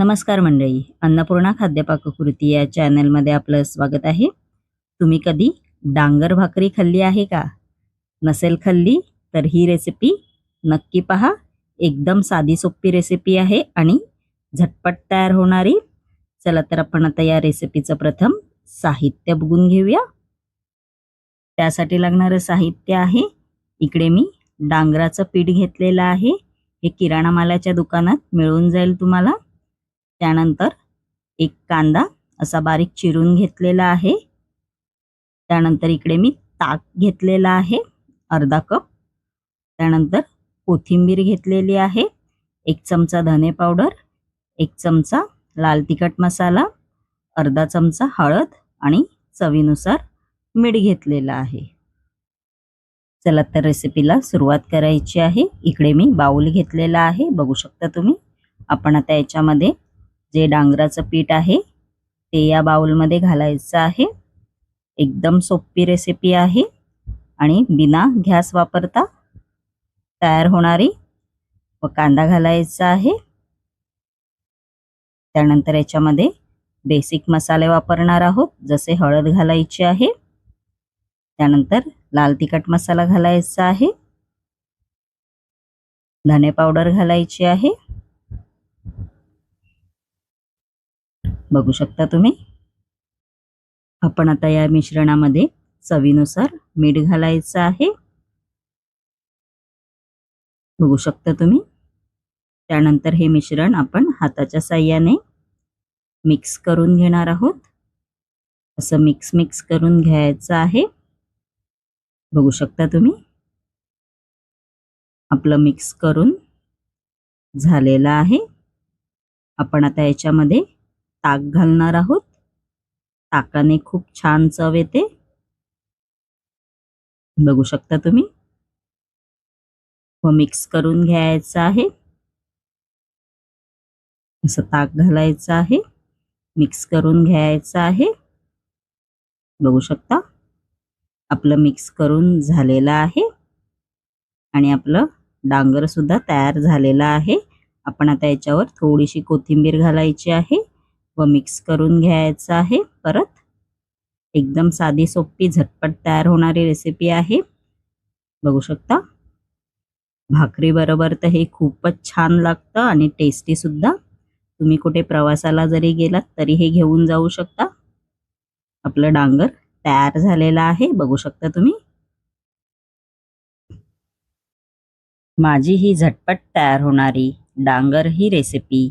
नमस्कार मंडळी अन्नपूर्णा खाद्यपाककृती या चॅनलमध्ये आपलं स्वागत आहे. तुम्ही कधी डांगर भाकरी खाल्ली आहे का? नसेल खाल्ली तर ही रेसिपी नक्की पहा. एकदम साधी सोपी रेसिपी आहे आणि झटपट तयार होणारी चला तर आपण आता या रेसिपीचं प्रथम साहित्य बघून घेऊया. त्यासाठी लागणारं साहित्य आहे. इकडे मी डांगराचं पीठ घेतलेलं आहे. हे किराणा मालाच्या दुकानात मिळून जाईल तुम्हाला. त्यानंतर एक कांदा असा बारीक चिरून घेतलेला आहे. त्यानंतर इकडे मी ताक घेतलेला आहे अर्धा कप. त्यानंतर कोथिंबीर घेतलेली आहे एक चमचा धने पावडर एक चमचा लाल तिखट मसाला अर्धा चमचा हळद आणि चवीनुसार मीठ घेतलेलं आहे. चला तर रेसिपीला सुरुवात करायची आहे. इकडे मी बाऊल घेतलेला आहे. बघू शकता तुम्ही आपण आता याच्यामध्ये जे डांगराचं पीठ आहे ते या बाउलमध्ये घालायचं आहे. एकदम सोपी रेसिपी आहे आणि बिना गॅस वापरता तयार होणारी व कांदा घालायचा आहे. त्यानंतर याच्यामध्ये बेसिक मसाले वापरणार आहोत जसे हळद घालायची आहे. त्यानंतर लाल तिखट मसाला घालायचा आहे. धने पावडर घालायची आहे. बघू शकता तुम्ही. आपण आता या मिश्रणामध्ये चवीनुसार मीठ घालायचं आहे. बघू शकता तुम्ही. त्यानंतर हे मिश्रण आपण हाताच्या साह्याने मिक्स करून घेणार आहोत. असं मिक्स मिक्स करून घ्यायचं आहे. बघू शकता तुम्ही. आपलं मिक्स करून झालेलं आहे. आपण आता याच्यामध्ये ताक घालणार आहोत. ताकाने खूप छान चव येते. बघू शकता तुम्ही. हो, व मिक्स करून घ्यायचं आहे. असं ताक घालायचं आहे. मिक्स करून घ्यायचं आहे. बघू शकता. आपलं मिक्स करून झालेलं आहे. आणि आपलं डांगर सुद्धा तयार झालेलं आहे. आपण आता याच्यावर थोडीशी कोथिंबीर घालायची आहे. व मिक्स करून घ्यायचं आहे. परत एकदम साधी सोपी झटपट तयार होणारी रेसिपी आहे. बघू शकता? भाकरी बरोबर तर हे खूपच छान लागतं आणि टेस्टी सुद्धा. तुम्ही कुठे प्रवासाला जरी गेलात तरी हे घेऊन जाऊ शकता. आपलं डांगर तयार झालेलं आहे. बघू शकता तुम्ही? माझी ही झटपट तयार होणारी डांगर ही रेसिपी